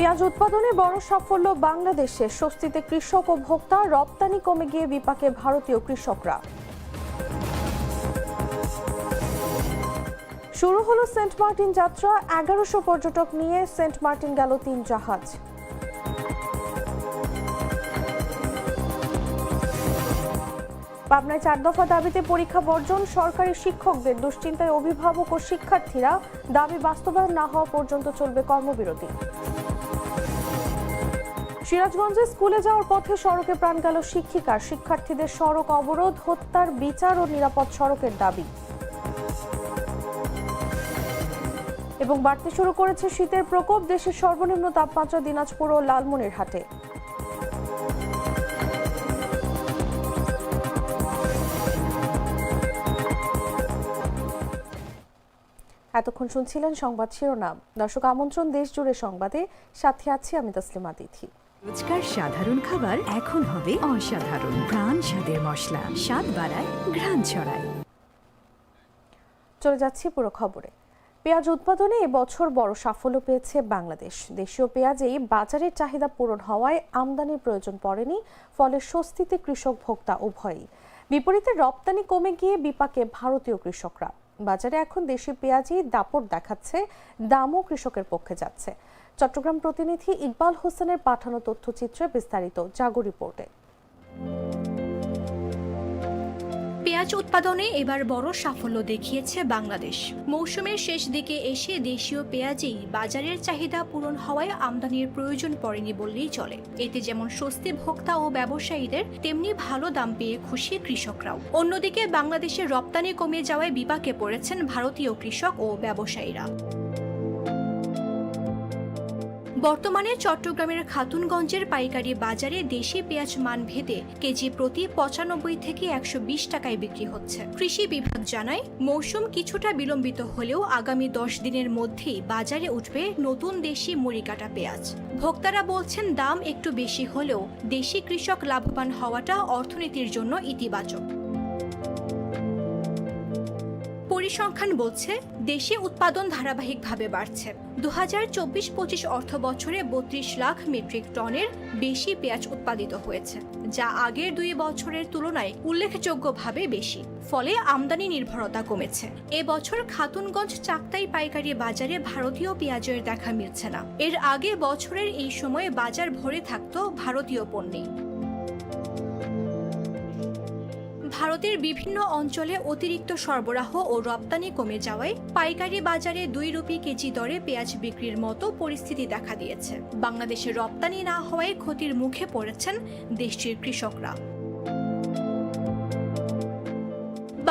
পেঁয়াজ উৎপাদনে বড় সাফল্য বাংলাদেশে। স্বস্তিতে কৃষক ও ভোক্তা, রপ্তানি কমে গিয়ে বিপাকে ভারতীয় কৃষকরা। শুরু হলো সেন্ট মার্টিন যাত্রা, এগারোশো পর্যটক নিয়ে সেন্ট মার্টিন গেল তিন জাহাজ। পাবনায় চার দফা দাবিতে পরীক্ষা বর্জন, সরকারি শিক্ষকদের দুশ্চিন্তায় অভিভাবক ও শিক্ষার্থীরা, দাবি বাস্তবায়ন না হওয়া পর্যন্ত চলবে কর্মবিরতি। সিরাজগঞ্জে স্কুলে যাওয়ার পথে সড়কে প্রাণ গেল শিক্ষিকার। শিক্ষার্থীদের সড়ক অবরোধ, হত্যার বিচার ও নিরাপদ সড়কের দাবি। এবং বাড়তে শুরু করেছে শীতের প্রকোপ, দেশের সর্বনিম্ন তাপমাত্রা দিনাজপুর ও লালমনিরহাটে এতক্ষণ শুনছিলেন সংবাদ শিরোনাম। দর্শক আমন্ত্রণ দেশ জুড়ে সংবাদে। সাথে আছি আমি তসলিমা তিথি। রোজকার সাধারণ খাবার এখন হবে অসাধারণ। প্রাণ স্বাদের মশলা, স্বাদ বাড়ায়, ঘ্রাণ ছড়ায়। চলে যাচ্ছি পুরো খবরে। পেঁয়াজ উৎপাদনে এবছর বড় সাফল্য পেয়েছে বাংলাদেশ। দেশীয় পেঁয়াজেই বাজারের চাহিদা পূরণ হওয়ায় আমদানির প্রয়োজন পড়েনি, ফলে স্বস্তিতে কৃষক ভোক্তা উভয়ই। বিপরীতে রপ্তানি কমে গিয়ে বিপাকে ভারতীয় কৃষকরা। বাজারে এখন দেশি পেঁয়াজই দাপট দেখাচ্ছে, দামও কৃষকের পক্ষে যাচ্ছে। চট্টগ্রাম প্রতিনিধি ইকবাল হোসেনের পাঠানো তথ্যচিত্রে বিস্তারিত, জাগো রিপোর্টে। পেঁয়াজ উৎপাদনে এবার বড় সাফল্য দেখিয়েছে বাংলাদেশ। মৌসুমের শেষ দিকে এসে দেশীয় পেঁয়াজেই বাজারের চাহিদা পূরণ হওয়ায় আমদানির প্রয়োজন পড়েনি বললেই চলে। এতে যেমন স্বস্তি ভোক্তা ও ব্যবসায়ীদের, তেমনি ভালো দাম পেয়ে খুশি কৃষকরাও। অন্যদিকে বাংলাদেশের রপ্তানি কমে যাওয়ায় বিপাকে পড়েছেন ভারতীয় কৃষক ও ব্যবসায়ীরা। বর্তমানে চট্টগ্রামের খাতুনগঞ্জের পাইকারি বাজারে দেশি পেঁয়াজ মান ভেদে কেজি প্রতি পঁচানব্বই থেকে একশো বিশ টাকায় বিক্রি হচ্ছে। কৃষি বিভাগ জানায়, মৌসুম কিছুটা বিলম্বিত হলেও আগামী দশ দিনের মধ্যেই বাজারে উঠবে নতুন দেশি মুড়িকাটা পেঁয়াজ। ভোক্তারা বলছেন, দাম একটু বেশি হলেও দেশি কৃষক লাভবান হওয়াটা অর্থনীতির জন্য ইতিবাচক। পরিসংখ্যান বলছে, দেশে উৎপাদন ধারাবাহিকভাবে বাড়ছে। দু হাজার চব্বিশ পঁচিশ অর্থ বছরে বত্রিশ লাখ মেট্রিক টনের বেশি পেঁয়াজ উৎপাদিত হয়েছে, যা আগের দুই বছরের তুলনায় উল্লেখযোগ্যভাবে বেশি। ফলে আমদানি নির্ভরতা কমেছে। এবছর খাতুনগঞ্জ চাকতাই পাইকারি বাজারে ভারতীয় পেঁয়াজের দেখা মিলছে না। এর আগে বছরের এই সময়ে বাজার ভরে থাকত ভারতীয় পণ্যেই। ভারতের বিভিন্ন অঞ্চলে অতিরিক্ত সরবরাহ ও রপ্তানি কমে যাওয়ায় পাইকারি বাজারে দুই রুপি কেজি দরে পেঁয়াজ বিক্রির মতো পরিস্থিতি দেখা দিয়েছে। বাংলাদেশে রপ্তানি না হওয়ায় ক্ষতির মুখে পড়েছেন দেশটির কৃষকরা।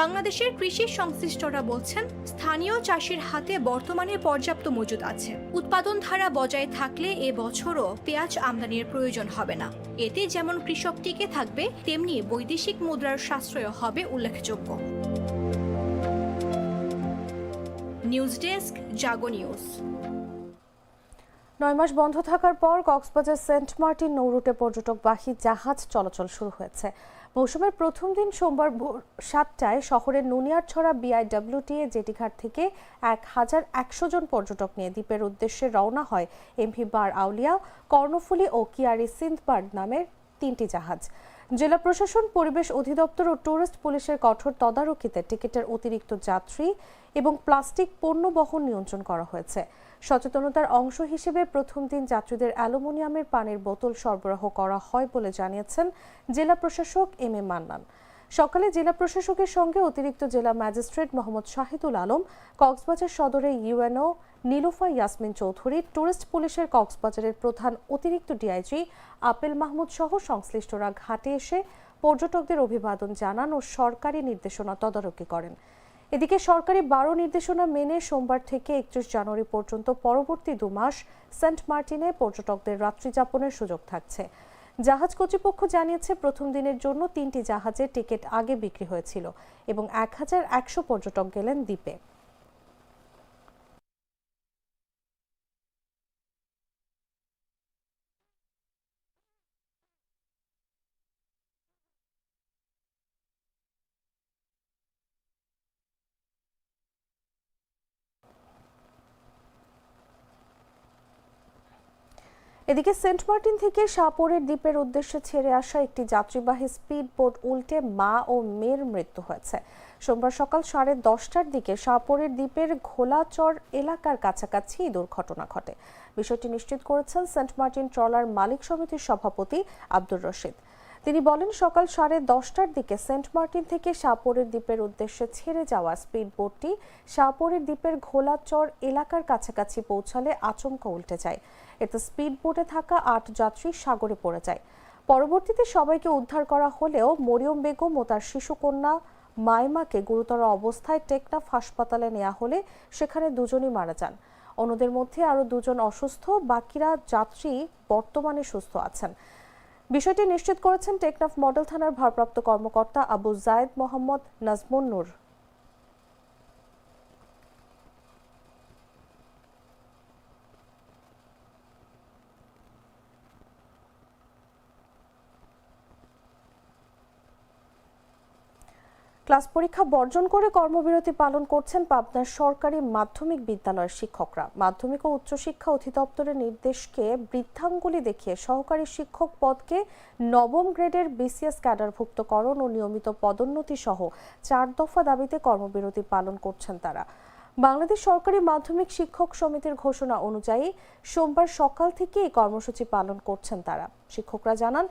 বাংলাদেশের কৃষি সংশ্লিষ্টরা বলছেন, স্থানীয় চাষির হাতে বর্তমানে পর্যাপ্ত মজুদ আছে। উৎপাদন ধারা বজায় থাকলে এ বছরও পেঁয়াজ আমদানির প্রয়োজন হবে না। এতে যেমন কৃষক টিকে থাকবে, তেমনি বৈদেশিক মুদ্রার সাশ্রয় হবে উল্লেখযোগ্য। News desk, Jago news. নয় মাস বন্ধ থাকার পর কক্সবাজার সেন্ট মার্টিন নৌরুটে পর্যটকবাহী জাহাজ চলাচল শুরু হয়েছে। মৌসুমের প্রথম দিন সোমবার ভোর সাতটায় শহরের নুনিয়ারছড়া বিআইডব্লিউটিএ জেটিঘাট থেকে এক হাজার একশো জন পর্যটক নিয়ে দ্বীপের উদ্দেশ্যে রওনা হয় এমভি বার আউলিয়া, কর্ণফুলি ও কিয়ারি সিন্ধবার্ড নামের তিনটি জাহাজ। জেলা প্রশাসন, পরিবেশ অধিদপ্তর ও টুরিস্ট পুলিশের কঠোর তদারকিতে টিকিটের অতিরিক্ত যাত্রী এবং প্লাস্টিক পণ্য বহন নিয়ন্ত্রণ করা হয়েছে। সচেতনতার অংশ হিসেবে প্রথম দিন যাত্রীদের অ্যালুমিনিয়ামের পানির বোতল সরবরাহ করা হয় বলে জানিয়েছেন জেলা প্রশাসক এম এ মান্নান। সকালে জেলা প্রশাসকের সঙ্গে অতিরিক্ত জেলা ম্যাজিস্ট্রেট মোহাম্মদ শাহিদুল আলম কক্সবাজার সদরে ইউএনও নীলুফা ইয়াসমিন চৌধুরী, টুরিস্ট পুলিশের কক্সবাজারের প্রধান অতিরিক্ত ডিআইজি আপেল মাহমুদ সহ সংশ্লিষ্টরা ঘাটে এসে পর্যটকদের অভিবাদন জানান ও সরকারি নির্দেশনা তদারকি করেন। এদিকে সরকারি বারো নির্দেশনা মেনে সোমবার থেকে একত্রিশ জানুয়ারি পর্যন্ত পরবর্তী দু মাস সেন্ট মার্টিনে পর্যটকদের রাত্রি যাপনের সুযোগ থাকছে। জাহাজ কর্তৃপক্ষ জানিয়েছে, প্রথম দিনের জন্য তিনটি জাহাজের টিকিট আগে বিক্রি হয়েছিল এবং এক হাজার একশো পর্যটক গেলেন দ্বীপে। এদিকে সেন্ট মার্টিন থেকে সাপোরের দ্বীপের উদ্দেশ্যে ছেড়ে আসা একটি যাত্রীবাহী স্পিড বোট উল্টে মা ও মেয়ের মৃত্যু হয়েছে। সোমবার সকাল সাড়ে দশটার দিকে সাপোরের দ্বীপের ঘোলাচর এলাকার কাছাকাছি এই দুর্ঘটনা ঘটে। বিষয়টি নিশ্চিত করেছেন সেন্ট মার্টিন ট্রলার মালিক সমিতির সভাপতি আব্দুর রশিদ। তিনি বলেন, সকাল সাড়ে দশটার দিকে সেন্ট মার্টিন থেকে শাহপরের দ্বীপের উদ্দেশ্যে ছেড়ে যাওয়া স্পিড বোটটি শাহপরের দ্বীপের ঘোলাচর এলাকার কাছাকাছি পৌঁছালে আচমকা উল্টে যায়। এতে স্পিড বোটে থাকা আট যাত্রী সাগরে পড়ে যায়। পরবর্তীতে সবাইকে উদ্ধার করা হলেও মরিয়ম বেগম ও তার শিশুকন্যা মাইমাকে গুরুতর অবস্থায় টেকনাফ হাসপাতালে নেওয়া হলে সেখানে দুজনই মারা যান। অন্যদের মধ্যে আরও দুজন অসুস্থ, বাকিরা যাত্রী বর্তমানে সুস্থ আছেন। বিষয়টি নিশ্চিত করেছেন টেকনাফ মডেল থানার ভারপ্রাপ্ত কর্মকর্তা আবু জায়েদ মোহাম্মদ নাজমুন নূর। ক্লাস পরীক্ষা বর্জন করে কর্মবিরতি পালন করছেন পাবনার সরকারি মাধ্যমিক বিদ্যালয়ের শিক্ষকরা। মাধ্যমিক ও উচ্চশিক্ষা অধিদপ্তরের নির্দেশকে বৃদ্ধাঙ্গুলি দেখিয়ে সহকারী শিক্ষক পদকে নবম গ্রেডের বিসিএস ক্যাডারভুক্তকরণ ও নিয়মিত পদোন্নতি সহ চার দফা দাবিতে কর্মবিরতি পালন করছেন তারা। বাংলাদেশ সরকারি মাধ্যমিক শিক্ষক সমিতির ঘোষণা অনুযায়ী সোমবার সকাল থেকে এই কর্মসূচি পালন করছেন তারা। শিক্ষকরা জানান,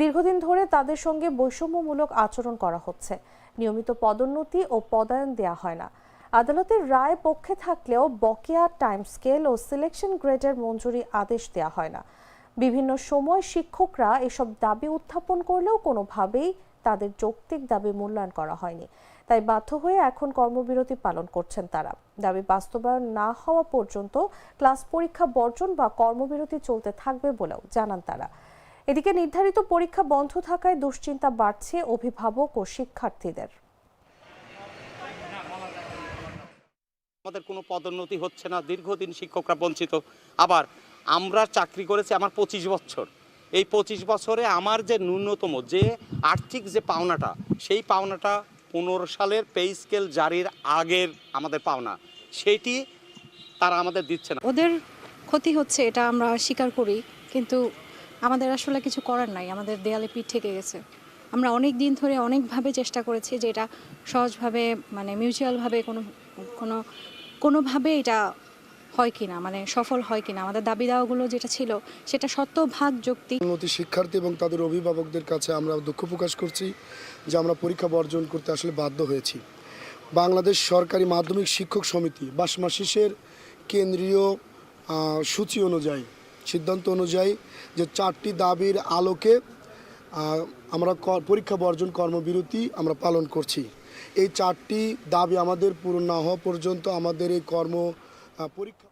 দীর্ঘদিন ধরে তাদের সঙ্গে বৈষম্যমূলক আচরণ করা হচ্ছে। নিয়মিত পদোন্নতি ও পদায়ন দেয়া হয় না। আদালতের রায় পক্ষে থাকলেও বকেয়া টাইম স্কেল ও সিলেকশন গ্রেডের মঞ্জুরি আদেশ দেয়া হয় না। বিভিন্ন সময় শিক্ষকরা এসব দাবি উত্থাপন করলেও কোনোভাবেই তাদের যৌক্তিক দাবি মূল্যায়ন করা হয়নি। তাই বাধ্য হয়ে এখন কর্মবিরতি পালন করছেন তারা। দাবি বাস্তবায়ন না হওয়া পর্যন্ত ক্লাস পরীক্ষা বর্জন বা কর্মবিরতি চলতে থাকবে বলেও জানান তারা। এদিকে নির্ধারিত পরীক্ষা বন্ধ থাকায় দুশ্চিন্তা বাড়ছে অভিভাবক ও শিক্ষার্থীদের। আমাদের কোনো পদোন্নতি হচ্ছে না দীর্ঘদিন শিক্ষকরা বঞ্চিত। আবার আমরা চাকরি করেছি আমার পঁচিশ বছর। এই পঁচিশ বছরে আমার যে ন্যূনতম যে আর্থিক যে পাওনাটা সেই পাওনাটা পনেরো সালের পে স্কেল জারির আগের আমাদের পাওনা। সেইটি তারা আমাদের দিচ্ছে না। ওদের ক্ষতি হচ্ছে এটা আমরা স্বীকার করি। কিন্তু আমাদের আসলে কিছু করার নাই, আমাদের দেয়ালে পিঠ থেকে গেছে। আমরা অনেক দিন ধরে অনেকভাবে চেষ্টা করেছি যে এটা সহজভাবে মানে মিউচুয়ালভাবে কোনো কোনো, কোনোভাবে এটা হয় কিনা মানে সফল হয় কিনা। আমাদের দাবি দাওয়াগুলো যেটা ছিল, সেটা শতভাগ যুক্তি। উন্নতি শিক্ষার্থী এবং তাদের অভিভাবকদের কাছে আমরা দুঃখ প্রকাশ করছি যে আমরা পরীক্ষা বর্জন করতে আসলে বাধ্য হয়েছি। বাংলাদেশ সরকারি মাধ্যমিক শিক্ষক সমিতি বাসমাশিসের কেন্দ্রীয় সূচি অনুযায়ী সিদ্ধান্ত অনুযায়ী যে চারটি দাবির আলোকে আমরা পরীক্ষা বর্জন কর্মবিরতি আমরা পালন করছি। এই চারটি দাবি আমাদের পূরণ না হওয়া পর্যন্ত আমাদের এই কর্ম পরীক্ষা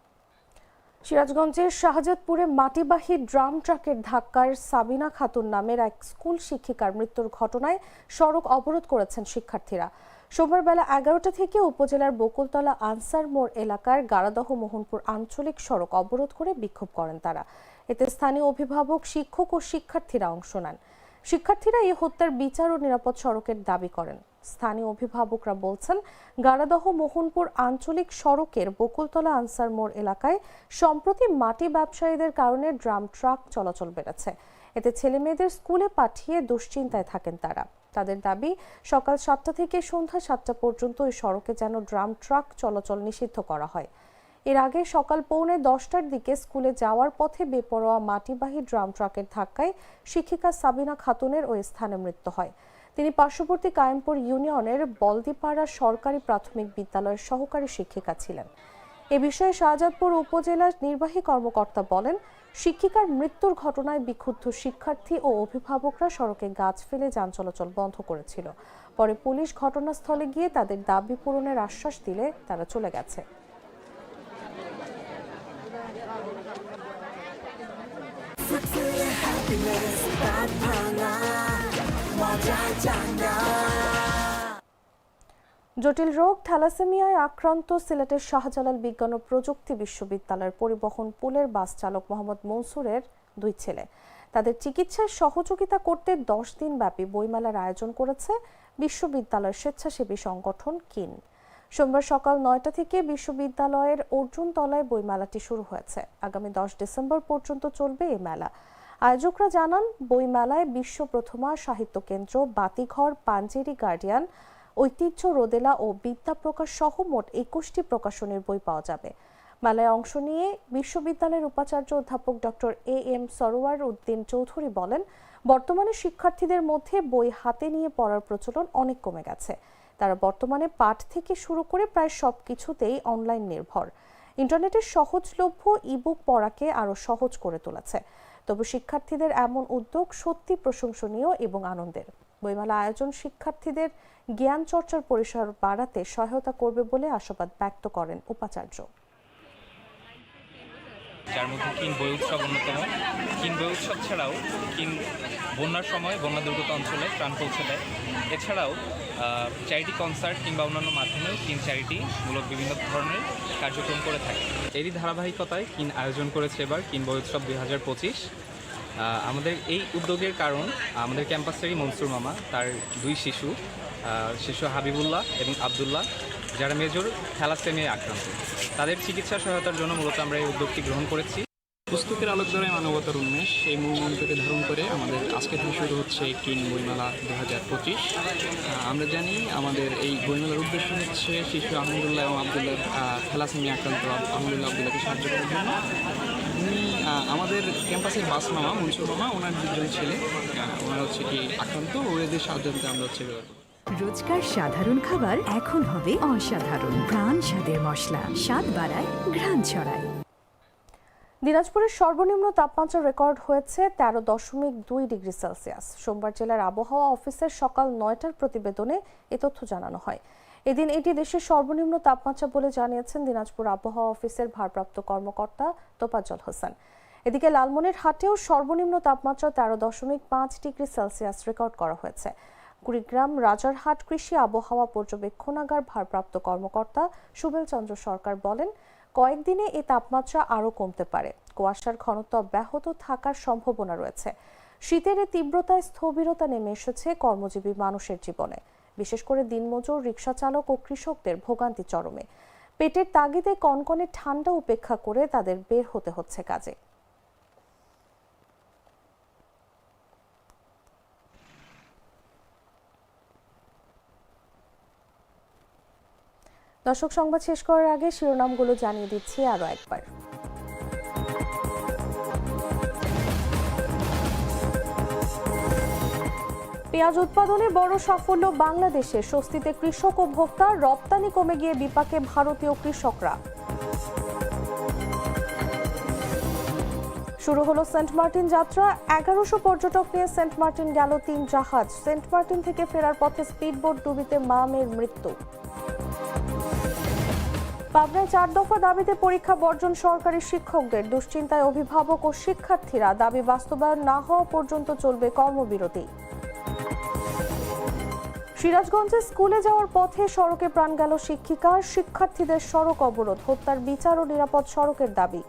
সিরাজগঞ্জের শাহজাদপুরে মাটিবাহী ড্রাম ট্রাকের ধাক্কায় সাবিনা খাতুন নামের এক স্কুল শিক্ষিকার মৃত্যুর ঘটনায় সড়ক অবরোধ করেছেন শিক্ষার্থীরা। সোমবার বেলা এগারোটা থেকে উপজেলার বকুলতলা আনসার মোড় এলাকার গারাদহ মোহনপুর আঞ্চলিক সড়ক অবরোধ করে বিক্ষোভ করেন তারা। এতে স্থানীয় অভিভাবক, শিক্ষক ও শিক্ষার্থীরা অংশ নেন। শিক্ষার্থীরা এই হত্যার বিচার ও নিরাপদ সড়কের দাবি করেন। স্থানীয় অভিভাবকরা বলছেন, গাড়াদহ মোহনপুর আঞ্চলিক সড়কের বকুলতলা আনসার মোড় এলাকায় সম্প্রতি মাটি ব্যবসায়ীদের কারণে ড্রাম ট্রাক চলাচল বেড়েছে। এতে ছেলে মেয়েদের স্কুলে পাঠিয়ে দুশ্চিন্তায় থাকেন তারা। তাদের দাবি, সকাল সাতটা থেকে সন্ধ্যা সাতটা পর্যন্ত এই সড়কে যেন ড্রাম ট্রাক চলাচল নিষিদ্ধ করা হয়। এর আগে সকাল পৌনে দশটার দিকে স্কুলে যাওয়ার পথে বেপরোয়া মাটিবাহী ড্রাম ট্রাকের ধাক্কায় শিক্ষিকা সাবিনা খাতুনের ওই স্থানে মৃত্যু হয়। তিনি পার্শ্ববর্তী কায়েমপুর ইউনিয়নের বলদিপাড়া সরকারি প্রাথমিক বিদ্যালয়ের সহকারী শিক্ষিকা ছিলেন। এ বিষয়ে শাহজাদপুর উপজেলার নির্বাহী কর্মকর্তা বলেন, শিক্ষিকার মৃত্যুর ঘটনায় বিক্ষুব্ধ শিক্ষার্থী ও অভিভাবকরা সড়কে গাছ ফেলে যান চলাচল বন্ধ করেছিল। পরে পুলিশ ঘটনাস্থলে গিয়ে তাদের দাবি পূরণের আশ্বাস দিলে তারা চলে গেছে। জটিল রোগ, থ্যালাসেমিয়ায় আক্রান্ত সিলেটের শাহজালাল বিজ্ঞান ও প্রযুক্তি বিশ্ববিদ্যালয়ের পরিবহন পুলের বাস চালক মোহাম্মদ মনসুরের দুই ছেলে। তাদের চিকিৎসায় সহযোগিতা করতে দশ দিন ব্যাপী বইমেলার আয়োজন করেছে বিশ্ববিদ্যালয়ের স্বেচ্ছাসেবী সংগঠন কিন। সোমবার সকাল নয়টা থেকে বিশ্ববিদ্যালয়ের অর্জুন তলায় বইমেলাটি শুরু হয়েছে। আগামী দশ ডিসেম্বর পর্যন্ত চলবে এই মেলা। আয়োজকরা জানান, বইমেলায় বিশ্ব প্রথমা সাহিত্য কেন্দ্র, বাতিঘর, পাঞ্জেরি গার্ডিয়ান, ঐতিহ্য রোদেলা ও বিদ্যা প্রকাশ সহ মোট একুশটি প্রকাশনীর বই পাওয়া যাবে। মেলায় অংশ নিয়ে বিশ্ববিদ্যালয়ের উপাচার্য অধ্যাপক doctor A M Sarwar Uddin Chowdhury বলেন, বর্তমানে শিক্ষার্থীদের মধ্যে বই হাতে নিয়ে পড়ার প্রচলন অনেক কমে গেছে। তারা বর্তমানে পাঠ থেকে শুরু করে প্রায় সব কিছুতেই অনলাইন নির্ভর। ইন্টারনেটের সহজলভ্য ইবুক পড়াকে আরও সহজ করে তুলেছে। তবে শিক্ষার্থীদের এমন উদ্যোগ সত্যি প্রশংসনীয় এবং আনন্দের। বইমেলা আয়োজন শিক্ষার্থীদের জ্ঞান চর্চার পরিসর বাড়াতে সহায়তা করবে বলে আশাবাদ ব্যক্ত করেন উপাচার্য। যার মধ্যে কিন বই উৎসব অন্যতম। কিন বই উৎসব ছাড়াও কিন বন্যার সময় বন্যা দুর্গত অঞ্চলে ত্রাণ পৌঁছে দেয়। এছাড়াও চ্যারিটি কনসার্ট কিংবা অন্যান্য মাধ্যমেও কিন চ্যারিটি মূলক বিভিন্ন ধরনের কার্যক্রম করে থাকে। এরই ধারাবাহিকতায় কিন আয়োজন করেছে এবার কিন বই উৎসব দুই হাজার পঁচিশ। আমাদের এই উদ্যোগের কারণ আমাদের ক্যাম্পাসেরই মনসুর মামা, তার দুই শিশু শিশু হাবিবুল্লাহ এবং আবদুল্লাহ। যারা মেজর থ্যালাসেমিয়ায় আক্রান্ত, তাদের চিকিৎসা সহায়তার জন্য মূলত আমরা এই উদ্যোগটি গ্রহণ করেছি। পুস্তকের আলোকধারে মানবতার উন্মেষ, এই মূল মন্ত্রকে ধারণ করে আমাদের আজকে থেকে শুরু হচ্ছে কিন বইমেলা দু হাজার পঁচিশ। আমরা জানি আমাদের এই বইমেলার উদ্দেশ্য হচ্ছে শিশু আহমদুল্লাহ এবং আবদুল্লাহ থ্যালাসেমিয়া আক্রান্ত আহমদুল্লাহ আবদুল্লাহকে সাহায্য করার জন্য। উনি আমাদের ক্যাম্পাসের বাস মামা মনসুর মামা, ওনার দুজন ছেলে ওনারা হচ্ছে কি আক্রান্ত ও এদের সাহায্য আমরা হচ্ছে। রোজকার সাধারণ খাবার এখন হবে অসাধারণ। প্রাণ স্বাদের মশলা, স্বাদ বাড়ায়, ঘ্রাণ ছড়ায়। দিনাজপুরের সর্বনিম্ন তাপমাত্রা রেকর্ড হয়েছে তেরো দশমিক দুই ডিগ্রি সেলসিয়াস। সোমবার জেলার আবহাওয়া অফিসের সকাল নয়টার প্রতিবেদনে এ তথ্য জানানো হয়। এদিন এটি দেশের সর্বনিম্ন তাপমাত্রা বলে জানিয়েছেন দিনাজপুর আবহাওয়া অফিসের ভারপ্রাপ্ত কর্মকর্তা তোপাজ্জল হোসেন। এদিকে লালমনিরহাটেও সর্বনিম্ন তাপমাত্রা তেরো দশমিক পাঁচ ডিগ্রি সেলসিয়াস রেকর্ড করা হয়েছে। কুড়িগ্রাম রাজারহাট কৃষি আবহাওয়া পর্যবেক্ষণাগার ভারপ্রাপ্ত কর্মকর্তা সুবেল চন্দ্র সরকার বলেন, কয়েকদিনে এই তাপমাত্রা আরও কমতে পারে। কুয়াশার ঘনত্ব ব্যাহত থাকার সম্ভাবনা রয়েছে। শীতের এই তীব্রতায় স্থবিরতা নেমে এসেছে কর্মজীবী মানুষের জীবনে। বিশেষ করে দিনমজুর রিক্সা চালক ও কৃষকদের ভোগান্তি চরমে। পেটের তাগিদে কনকনে ঠান্ডা উপেক্ষা করে তাদের বের হতে হচ্ছে কাজে। দর্শক সংবাদ শেষ করার আগে শিরোনামগুলো জানিয়ে দিচ্ছি আরও একবার। পেঁয়াজ উৎপাদনে বড় সাফল্য বাংলাদেশে। স্বস্তিতে কৃষক ও ভোক্তা, রপ্তানি কমে গিয়ে বিপাকে ভারতীয় কৃষকরা। শুরু হলো সেন্ট মার্টিন যাত্রা। এগারোশো পর্যটক নিয়ে সেন্ট মার্টিন গেল তিন জাহাজ। সেন্ট মার্টিন থেকে ফেরার পথে স্পিডবোট ডুবিতে মা মেয়ের মৃত্যু। পাবনায় চার দফা দাবিতে পরীক্ষা বর্জন সরকারি শিক্ষকদের, দুশ্চিন্তায় অভিভাবক ও শিক্ষার্থীরা দাবি বাস্তবায়ন না হওয়া পর্যন্ত চলবে কর্মবিরতি। সিরাজগঞ্জে স্কুলে যাওয়ার পথে সড়কে প্রাণ গেল শিক্ষিকা শিক্ষার্থীদের সড়ক অবরোধ, হত্যার বিচার ও নিরাপদ সড়কের দাবি।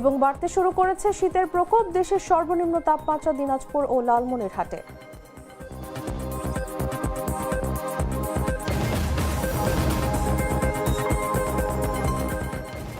এবং বাড়তে শুরু করেছে শীতের প্রকোপ, দেশের সর্বনিম্ন তাপমাত্রা দিনাজপুর ও লালমনিরহাটে।